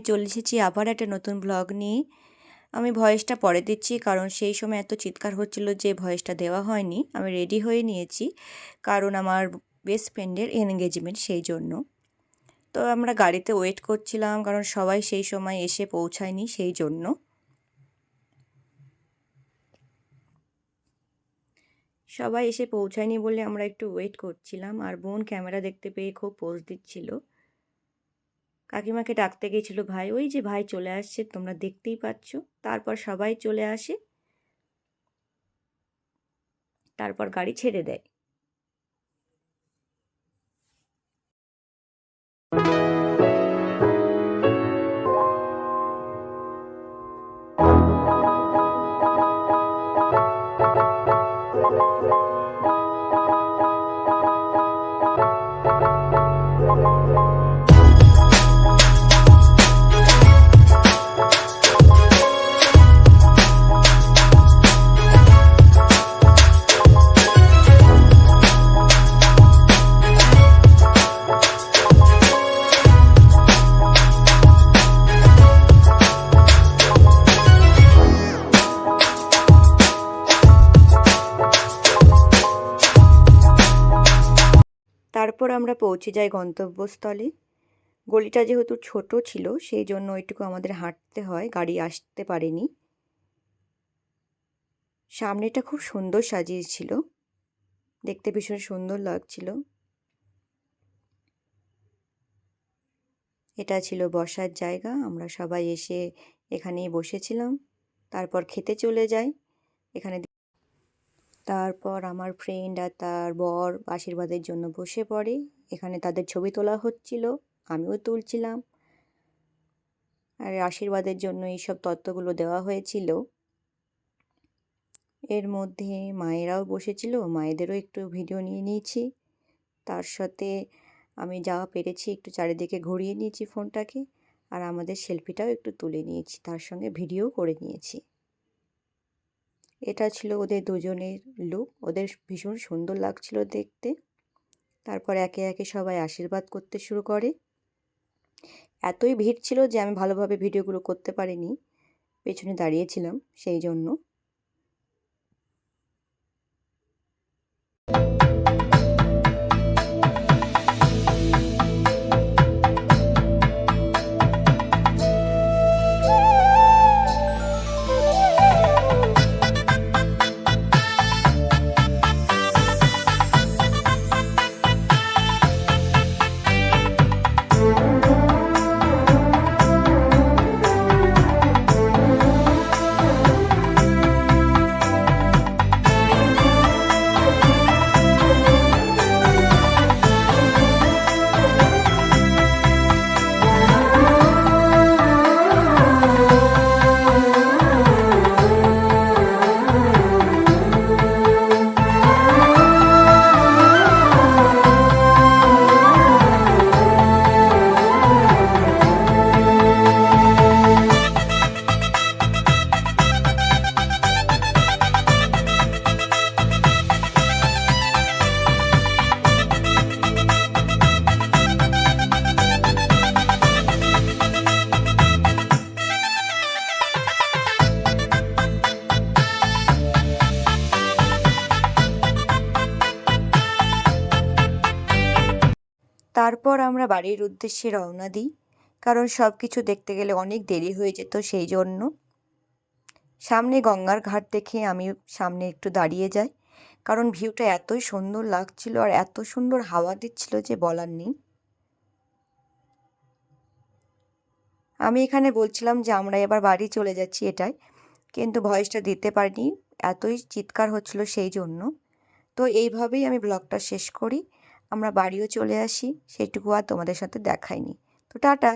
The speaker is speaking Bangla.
চলে এসেছি আবার একটা নতুন ব্লগ নিয়ে। আমি ভয়েসটা পরে দিচ্ছি কারণ সেই সময় এত চিৎকার হচ্ছিল যে ভয়েসটা দেওয়া হয়নি। আমি রেডি হয়ে নিয়েছি কারণ আমার বেস্ট ফ্রেন্ডের এনগেজমেন্ট সেই জন্য। তো আমরা গাড়িতে ওয়েট করছিলাম কারণ সবাই সেই সময় এসে পৌঁছায়নি সেই জন্য। সবাই এসে পৌঁছায়নি বলে আমরা একটু ওয়েট করছিলাম আর বোন ক্যামেরা দেখতে পেয়ে খুব পোজ দিচ্ছিল। কাকিমাকে ডাকতে গেছিল, ভাই, ওই যে ভাই চলে আসছে, তোমরা দেখতেই পাচ্ছ। তারপর সবাই চলে আসে। তারপর গাড়ি ছেড়ে দেয়। তারপর আমরা পৌঁছে যাই গন্তব্যস্থলে। গলিটা যেহেতু ছোট ছিল, সেই জন্য ওইটুকু আমাদের হাঁটতে হয়, গাড়ি আসতে পারেনি। সামনেটা খুব সুন্দর সাজিয়েছিল। দেখতে ভীষণ সুন্দর লাগছিল। এটা ছিল বসার জায়গা, আমরা সবাই এসে এখানেই বসেছিলাম। তারপর খেতে চলে যাই। এখানে তারপর আমার ফ্রেন্ড আর তার বর আশীর্বাদের জন্য বসে পড়ে। এখানে তাদের ছবি তোলা হচ্ছিল, আমিও তুলছিলাম। আর আশীর্বাদের জন্য এইসব তত্ত্বগুলো দেওয়া হয়েছিল। এর মধ্যে মায়েরাও বসেছিল, মায়েদেরও একটু ভিডিও নিয়ে নিয়েছি। তার সাথে আমি যা পেরেছি একটু চারিদিকে ঘুরিয়ে নিয়েছি ফোনটাকে আর আমাদের সেলফিটাও একটু তুলে নিয়েছি, তার সঙ্গে ভিডিও করে নিয়েছি। এটা ছিল ওদের দুজনের লুক ওদের ভীষণ সুন্দর লাগছিল দেখতে। তারপর একে একে সবাই আশীর্বাদ করতে শুরু করে। এতই ভিড় ছিল যে আমি ভালোভাবে ভিডিওগুলো করতে পারিনি। পেছনে দাঁড়িয়েছিলাম সেই জন্য। তারপর আমরা বাড়ির উদ্দেশ্যে রওনা দিই, কারণ সব কিছু দেখতে গেলে অনেক দেরি হয়ে যেত সেই জন্য। সামনে গঙ্গার ঘাট দেখে আমি সামনে একটু দাঁড়িয়ে যাই, কারণ ভিউটা এতই সুন্দর লাগছিল আর এত সুন্দর হাওয়া দিচ্ছিল যে বলার নেই। আমি এখানে বলছিলাম যে আমরা এবার বাড়ি চলে যাচ্ছি এটাই, কিন্তু ভয়েসটা দিতে পারিনি, এতই চিৎকার হচ্ছিল সেই জন্য। তো এইভাবেই আমি ব্লগটা শেষ করি। আমরা বাড়িও চলে আসি সেটুকু আর তোমাদের সাথে দেখাইনি। তো টাটা।